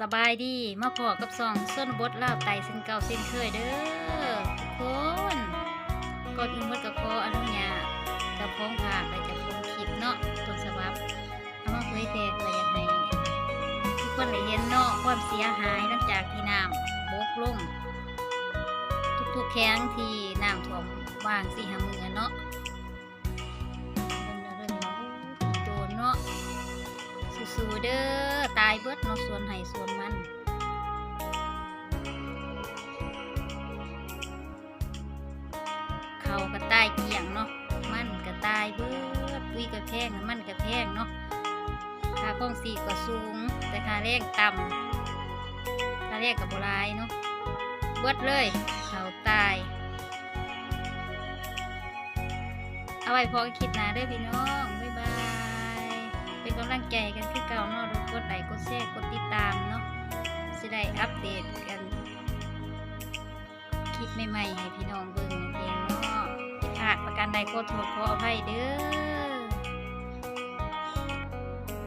สบายดีมาพอกับซองส้นบดลาวไตเส้นเก่าเส้นเคยเด้อทุกคนก่อนอื่นวัดกับขออนุญาตกับพ้องผากและจะพ้องคลิปเนาะต้นฉบับเอามาเผยแพร่เพื่อยากให้ทุกคนได้เห็นเนาะความเสียหายหลังจากที่น้ำบกลงทุกๆแข้งที่น้ำท่วมว่างสี่หามือเนาะเบิ่งเรื่องเนาะโดนเนาะสู้ๆเด้อายเบิดเนาะสวนไห้สวนมันเขาก็ตายเกี่ยงเนาะมันก็ตายเบิดปุ้ยก็แพงมันก็แพงเนาะค่าครองสีก็สูง แต่ค่าแรงต่ำค่าแรงกับโบรายเนาะเบิดเลยเขาตายเอาไว้พอคิดหนาเด้อพี่น้อง บ๊ายบาย เป็นกำลังใจกันคือเก่าเนาะทุกดไลค์ก ได้อัปเดตกัน คลิปใหม่ๆให้พี่น้องเบิ่งเองเนาะผิดพลาดประกันใดก็โทษขออภัยเด้อ